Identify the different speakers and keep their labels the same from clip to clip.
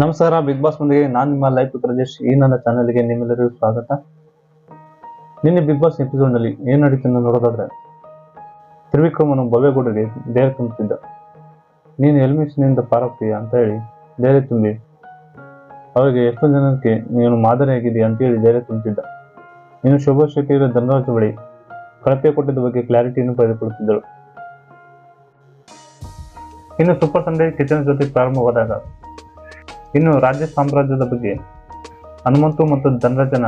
Speaker 1: ನಮಸ್ಕಾರ big boss ಮುಂದಿಗೆ ನಾನು ನಿಮ್ಮ ಲೈಫ್ ರಾಜೇಶ್. ಈ ನನ್ನ ಚಾನಲ್ಗೆ ನಿಮ್ಮೆಲ್ಲರಿಗೂ ಸ್ವಾಗತ. ನಿನ್ನೆ ಬಿಗ್ ಬಾಸ್ ಎಪಿಸೋಡ್ನಲ್ಲಿ ಏನು ನಡೀತು ನೋಡೋದಾದ್ರೆ ತ್ರಿವಿಕ್ರಮನು ಭವ್ಯಗೌಡರಿಗೆ ಧೈರ್ಯ ತುಂಬುತ್ತಿದ್ದ ನೀನು ಎಲ್ಮಿಷನಿಂದ ಪಾರಾಗ್ತೀಯ ಅಂತ ಹೇಳಿ ಧೈರ್ಯ ತುಂಬಿ, ಅವರಿಗೆ ಎಷ್ಟೋ ಜನಕ್ಕೆ ನೀನು ಮಾದರಿಯಾಗಿದೆಯಾ ಅಂತ ಹೇಳಿ ಧೈರ್ಯ ತುಂಬುತ್ತಿದ್ದ ನೀನು ಶೋಭಾ ಶೆಟ್ಟಿಯವರ ಧನರಾಜ್ ಬಳಿ ಕಳಪೆ ಕೊಟ್ಟಿದ್ದ ಬಗ್ಗೆ ಕ್ಲಾರಿಟಿಯನ್ನು ಪಡೆದುಕೊಳ್ಳುತ್ತಿದ್ದಳು. ಇನ್ನು ಸೂಪರ್ ಸಂಡೇ ಕಿಚನ್ ಜೊತೆ ಪ್ರಾರಂಭವಾದಾಗ ಇನ್ನು ರಾಜ್ಯ ಸಾಮ್ರಾಜ್ಯದ ಬಗ್ಗೆ, ಹನುಮಂತು ಮತ್ತು ಧನರಾಜನ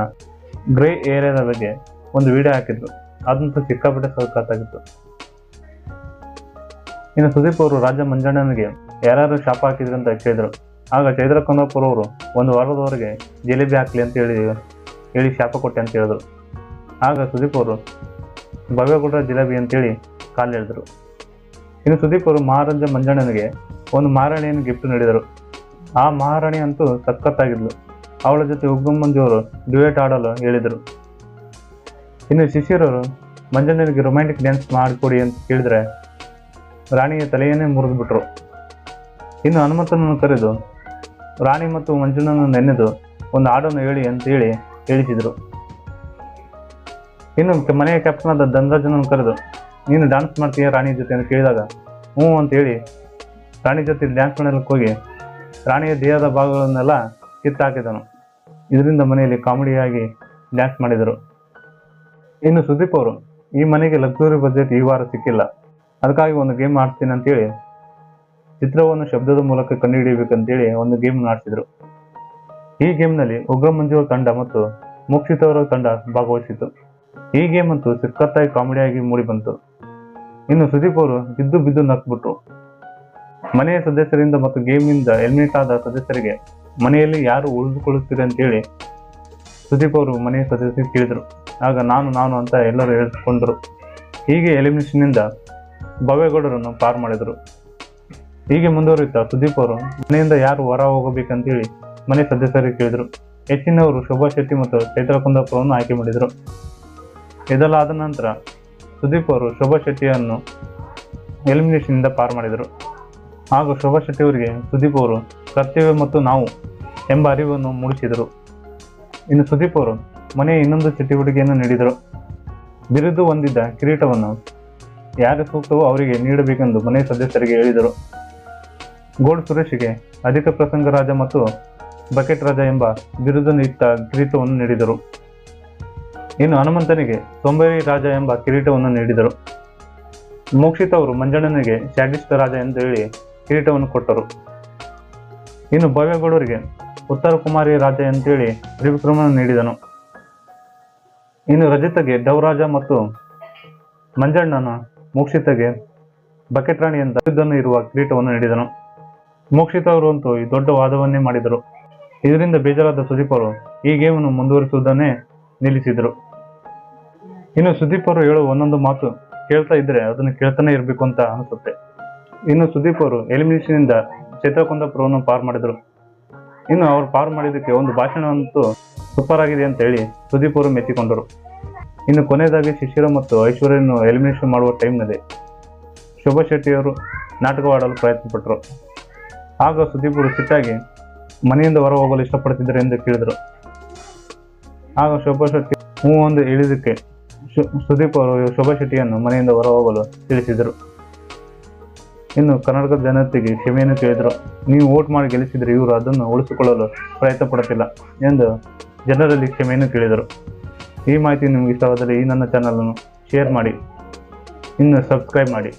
Speaker 1: ಗ್ರೇ ಏರಿಯಾದ ಬಗ್ಗೆ ಒಂದು ವಿಡಿಯೋ ಹಾಕಿದ್ರು. ಅದಂತೂ ಸಿಕ್ಕಾಪಟ್ಟೆ ಸೌಕಾತಾಗಿತ್ತು ಇನ್ನು ಸುದೀಪ್ ಅವರು ರಾಜ ಮಂಜಣ್ಣನಿಗೆ ಯಾರ್ಯಾರು ಶಾಪ ಹಾಕಿದ್ರು ಅಂತ ಕೇಳಿದ್ರು. ಆಗ ಚೈತ್ರ ಕುಂದಾಪುರ ಅವರು ಒಂದು ವಾರದವರೆಗೆ ಜಿಲೇಬಿ ಹಾಕಲಿ ಅಂತ ಹೇಳಿ ಹೇಳಿ ಶಾಪ ಕೊಟ್ಟೆ ಅಂತ ಹೇಳಿದ್ರು. ಆಗ ಸುದೀಪ್ ಅವರು ಭವ್ಯಗೌಡರ ಜಿಲೇಬಿ ಅಂತೇಳಿ ಕಾಲು ಹೇಳಿದ್ರು ಇನ್ನು ಸುದೀಪ್ ಅವರು ಮಹಾರಾಜ ಮಂಜಣ್ಣನಿಗೆ ಒಂದು ಮಾರಾಣಿಯನ್ನು ಗಿಫ್ಟ್ ನೀಡಿದರು. ಆ ಮಹಾರಾಣಿ ಅಂತೂ ಸಖತ್ತಾಗಿದ್ಲು. ಅವಳ ಜೊತೆ ಉಗ್ಗಮ್ಮಂಜಿಯವರು ಡ್ಯೂಯೇಟ್ ಆಡಲು ಹೇಳಿದರು. ಇನ್ನು ಶಿಶಿರವರು ಮಂಜಣ್ಣನಿಗೆ ರೊಮ್ಯಾಂಟಿಕ್ ಡ್ಯಾನ್ಸ್ ಮಾಡಿಕೊಡಿ ಅಂತ ಕೇಳಿದ್ರೆ ರಾಣಿಯ ತಲೆಯನ್ನೇ ಮುರಿದ್ಬಿಟ್ರು. ಇನ್ನು ಹನುಮಂತನನ್ನು ಕರೆದು, ರಾಣಿ ಮತ್ತು ಮಂಜುನನ್ನು ನೆನೆದು ಒಂದು ಹಾಡನ್ನು ಹೇಳಿ ಅಂತ ಹೇಳಿ ಹೇಳಿಸಿದರು. ಇನ್ನು ಮನೆಯ ಕ್ಯಾಪ್ಟನ್ ಆದ ಕರೆದು, ನೀನು ಡ್ಯಾನ್ಸ್ ಮಾಡ್ತೀಯ ರಾಣಿ ಜೊತೆ? ಅಂತ ಕೇಳಿದಾಗ, ಹ್ಞೂ ಅಂತ ಹೇಳಿ ರಾಣಿ ಜೊತೆ ಡ್ಯಾನ್ಸ್ ಮಾಡಲಿಕ್ಕೆ ಹೋಗಿ ರಾಣಿಯ ದೇಹದ ಭಾಗಗಳನ್ನೆಲ್ಲ ಕಿತ್ತಾಕಿದನು. ಇದರಿಂದ ಮನೆಯಲ್ಲಿ ಕಾಮಿಡಿಯಾಗಿ ಡ್ಯಾನ್ಸ್ ಮಾಡಿದರು. ಇನ್ನು ಸುದೀಪ್ ಅವರು, ಈ ಮನೆಗೆ ಲಕ್ಸುರಿ ಬಜೆಟ್ ಈ ವಾರ ಸಿಕ್ಕಿಲ್ಲ. ಅದಕ್ಕಾಗಿ ಒಂದು ಗೇಮ್ ಆಡ್ತೀನಿ ಅಂತೇಳಿ ಚಿತ್ರವನ್ನು ಶಬ್ದದ ಮೂಲಕ ಕಂಡುಹಿಡಿಯಬೇಕಂತೇಳಿ ಒಂದು ಗೇಮ್ ಆಡಿಸಿದ್ರು. ಈ ಗೇಮ್ನಲ್ಲಿ ಉಗ್ರ ತಂಡ ಮತ್ತು ಮೋಕ್ಷಿತ್ ಅವರ ತಂಡ ಭಾಗವಹಿಸಿತು ಈ ಗೇಮ್ ಅಂತೂ ಸಿಕ್ಕತ್ತಾಗಿ ಕಾಮಿಡಿಯಾಗಿ ಮೂಡಿ ಬಂತು ಇನ್ನು ಸುದೀಪ್ ಅವರು ಬಿದ್ದು ಬಿದ್ದು ನಕ್ಬಿಟ್ರು. ಮನೆಯ ಸದಸ್ಯರಿಂದ ಮತ್ತು ಗೇಮ್ನಿಂದ ಎಲಿಮಿನೇಟ್ ಆದ ಸದಸ್ಯರಿಗೆ ಮನೆಯಲ್ಲಿ ಯಾರು ಉಳಿದುಕೊಳ್ಳುತ್ತೀರಿ ಅಂತೇಳಿ ಸುದೀಪ್ ಅವರು ಮನೆಯ ಸದಸ್ಯರಿಗೆ ಕೇಳಿದರು. ಆಗ ನಾನು ನಾನು ಅಂತ ಎಲ್ಲರೂ ಹೇಳಿಕೊಂಡರು. ಹೀಗೆ ಎಲಿಮಿನೇಷನ್ನಿಂದ ಭವ್ಯಗೌಡರನ್ನು ಪಾರು ಮಾಡಿದರು. ಹೀಗೆ ಮುಂದುವರಿಯುತ್ತಾ ಸುದೀಪ್ ಅವರು ಮನೆಯಿಂದ ಯಾರು ಹೊರ ಹೋಗಬೇಕಂತೇಳಿ ಮನೆ ಸದಸ್ಯರಿಗೆ ಕೇಳಿದರು. ಹೆಚ್ಚಿನವರು ಶೋಭಾ ಶೆಟ್ಟಿ ಮತ್ತು ಚೈತ್ರ ಕುಂದಾಪುರವನ್ನು ಆಯ್ಕೆ ಮಾಡಿದರು. ಇದೆಲ್ಲ ನಂತರ ಸುದೀಪ್ ಅವರು ಶೋಭಾ ಶೆಟ್ಟಿಯನ್ನು ಎಲಿಮಿನೇಷನ್ನಿಂದ ಪಾರು ಮಾಡಿದರು. ಹಾಗೂ ಶೋಭಾ ಶೆಟ್ಟಿ ಅವರಿಗೆ ಸುದೀಪ್ ಅವರು ಕರ್ತವ್ಯ ಮತ್ತು ನಾವು ಎಂಬ ಅರಿವನ್ನು ಮೂಡಿಸಿದರು. ಇನ್ನು ಸುದೀಪ್ ಅವರು ಮನೆಯ ಇನ್ನೊಂದು ಚಟುವಟಿಕೆಯನ್ನು ನೀಡಿದರು. ಬಿರುದು ಹೊಂದಿದ್ದ ಕಿರೀಟವನ್ನು ಯಾರು ಸೂಕ್ತವೋ ಅವರಿಗೆ ನೀಡಬೇಕೆಂದು ಮನೆಯ ಸದಸ್ಯರಿಗೆ ಹೇಳಿದರು. ಗೋಡ್ ಸುರೇಶ್ಗೆ ಅಧಿಕ ಪ್ರಸಂಗ ರಾಜ ಮತ್ತು ಬಕೆಟ್ ರಾಜ ಎಂಬ ಬಿರುದು ಇತ್ತ ಕಿರೀಟವನ್ನು ನೀಡಿದರು. ಇನ್ನು ಹನುಮಂತನಿಗೆ ಸೋಂಬೇರಿ ರಾಜ ಎಂಬ ಕಿರೀಟವನ್ನು ನೀಡಿದರು. ಮೋಕ್ಷಿತ್ ಅವರು ಮಂಜಣ್ಣನಿಗೆ ಶಾಡಿಸ್ಟ್ ರಾಜ ಎಂದು ಹೇಳಿ ಕಿರೀಟವನ್ನು ಕೊಟ್ಟರು. ಇನ್ನು ಭವ್ಯಗೌಡರಿಗೆ ಉತ್ತರ ಕುಮಾರಿ ರಾಜ ಅಂತೇಳಿ ತ್ರಿವಿಕ್ರಮನ ನೀಡಿದನು. ಇನ್ನು ರಜಿತಗೆ ಡವರಾಜ ಮತ್ತು ಮಂಜಣ್ಣನ ಮೋಕ್ಷಿತಗೆ ಬಕೆಟ್ ರಾಣಿ ಅಂತ ಇದನ್ನು ಇರುವ ಕಿರೀಟವನ್ನು ನೀಡಿದನು. ಮೋಕ್ಷಿತ ಅವರು ಅಂತೂ ಈ ದೊಡ್ಡ ವಾದವನ್ನೇ ಮಾಡಿದರು. ಇದರಿಂದ ಬೇಜಾರಾದ ಸುದೀಪ್ ಅವರು ಈ ಗೇಮನ್ನು ಮುಂದುವರಿಸುವುದನ್ನೇ ನಿಲ್ಲಿಸಿದರು. ಇನ್ನು ಸುದೀಪ್ ಅವರು ಹೇಳುವ ಒಂದೊಂದು ಮಾತು ಕೇಳ್ತಾ ಇದ್ರೆ ಅದನ್ನು ಕೇಳ್ತಾನೆ ಇರಬೇಕು ಅಂತ ಅನಿಸುತ್ತೆ. ಇನ್ನು ಸುದೀಪ್ ಅವರು ಎಲಿಮಿನೇಷನ್ ಇಂದ ಚೈತ್ರ ಕುಂದಾಪುರವನ್ನು ಪಾರ್ ಮಾಡಿದರು. ಇನ್ನು ಅವರು ಪಾರ್ ಮಾಡಿದ್ದಕ್ಕೆ ಒಂದು ಭಾಷಣ ಅಂತೂ ಸೂಪರ್ ಆಗಿದೆ ಅಂತ ಹೇಳಿ ಸುದೀಪ್ ಅವರು ಮೆಚ್ಚಿಕೊಂಡರು. ಇನ್ನು ಕೊನೆಯದಾಗಿ ಶಿಶಿರ ಮತ್ತು ಐಶ್ವರ್ಯನ್ನು ಎಲಿಮಿನೇಷನ್ ಮಾಡುವ ಟೈಮ್ನಲ್ಲಿ ಶೋಭಾ ಶೆಟ್ಟಿಯವರು ನಾಟಕವಾಡಲು ಪ್ರಯತ್ನಪಟ್ಟರು ಆಗ ಸುದೀಪ್ ಅವರು ಸಿಟ್ಟಾಗಿ ಮನೆಯಿಂದ ಹೊರ ಹೋಗಲು ಇಷ್ಟಪಡ್ತಿದ್ದಾರೆ ಎಂದು ಕೇಳಿದರು. ಆಗ ಶೋಭಾ ಶೆಟ್ಟಿ ಹ್ಞೂ ಒಂದು ಹೇಳಿದಕ್ಕೆ ಶು- ಸುದೀಪ್ ಅವರು ಶುಭ ಶೆಟ್ಟಿಯನ್ನು ಮನೆಯಿಂದ ಹೊರ ಹೋಗಲು ತಿಳಿಸಿದರು. ಇನ್ನು ಕರ್ನಾಟಕದ ಜನತೆಗೆ ಕ್ಷಮೆಯನ್ನು ಕೇಳಿದರು. ನೀವು ವೋಟ್ ಮಾಡಿ ಗೆಲ್ಲಿಸಿದರೆ ಇವರು ಅದನ್ನು ಉಳಿಸಿಕೊಳ್ಳಲು ಪ್ರಯತ್ನ ಪಡುತ್ತಿಲ್ಲ ಎಂದು ಜನರಲ್ಲಿ ಕ್ಷಮೆಯನ್ನು ಕೇಳಿದರು. ಈ ಮಾಹಿತಿ ನಿಮಗೆ ಇಷ್ಟವಾದರೆ ಈ ನನ್ನ ಚಾನಲನ್ನು ಶೇರ್ ಮಾಡಿ. ಇನ್ನು ಸಬ್ಸ್ಕ್ರೈಬ್ ಮಾಡಿ.